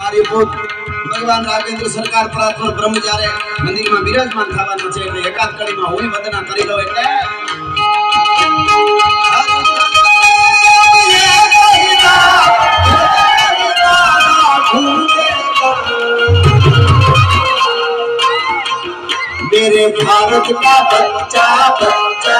મારી પોત ભગવાન રાજેન્દ્ર સરકાર પરાત્પર બ્રહ્મચારે મંદિરમાં બિરાજમાન થવાના છે એટલે એકાદ કડીમાં હું વંદના કરી દઉં એટલે मेरे भारत का बच्चा बच्चा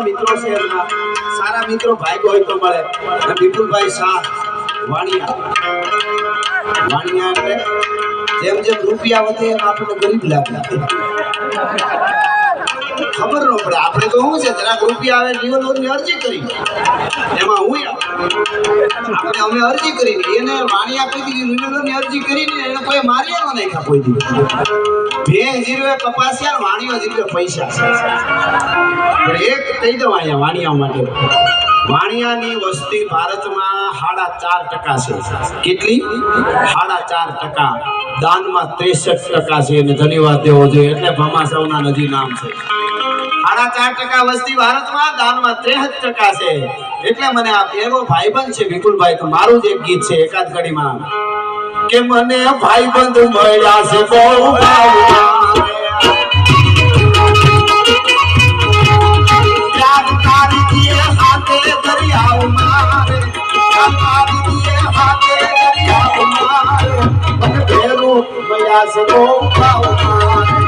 અઢારે મિત્રો છે એમના સારા મિત્રો ભાઈ હોય તો મળે. અને વિપુલભાઈ શાહ, વાણિયા. વાણિયા એટલે જેમ જેમ રૂપિયા વધે એમ આપણને ગરીબ લાગે ખબર ન પડે. આપણે તો શું છે? જરાક રૂપિયા આવે જીવન લોનની અરજી કરી. એમાં હું આપણે અમે અરજી કરી એને વાણિયા આપી દીધી, જીવન લોનની અરજી કરીને એને કોઈ માર્યા નહીં કોઈ દીધું બે જીરવે કપાસિયા વાણીઓ જીરવે પૈસા. પણ એક કહી દઉં અહીંયા વાણિયા માટે. વાણિયાની વસ્તી ભારતમાં સાડા ચાર ટકા છે. કેટલી? સાડા ચાર ટકા. દાનમાં ત્રેસઠ ટકા છે. અને ધન્યવાદ દેવો જોઈએ. એટલે ભમાસાવના નદી નામ છે. સાડા ચાર ટકા વસ્તી ભારતમાં, દાનમાં ત્રેસઠ ટકા છે. એટલે મને આ એવો ભાઈબંધ છે, વિપુલભાઈ, તો મારું જ એક ગીત છે, એકાદ ઘડીમાં. કે મને ભાઈબંધ મળ્યા છે, બહુ દરિયાઓમાં રે.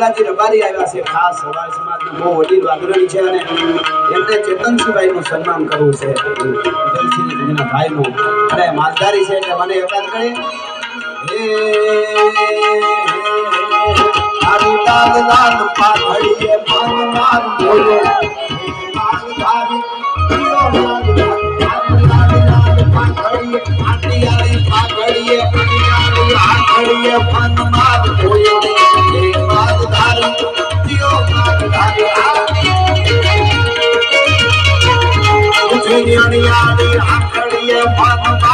ફુલાજી રબારી આવ્યા છે ખાસ સવાર સમાજના બહુ વડીલ અગ્રણી છે અને એમને ચેતનસિંહભાઈનું સન્માન કરવું છે જલસિંહજીના ભાઈનું અને માલધારી છે એટલે મને એકાદ કરે મારું લાલ લાલ પાઘડીએ મન માર બોલો માલધારી પાઘડીએ આટિયાળી પાઘડીએ આટિયાળી પાઘડીએ મન માર બોલો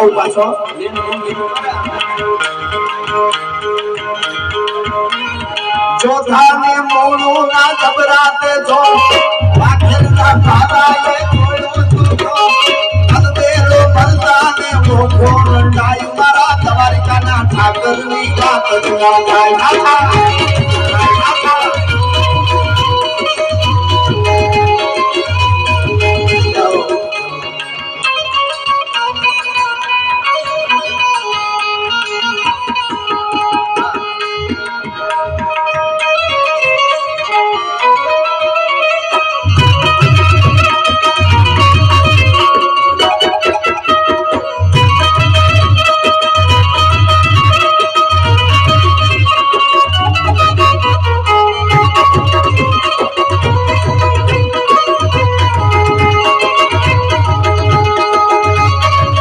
આવું પાછો. ચોથાને મોણું ના ગભરાતે જો. વાઘેલના ભારાએ જોયો તો અલબેલો મરદાને મોખો રંડાયું મારા દ્વારકાના ઠાકરની વાત ના થાય. ના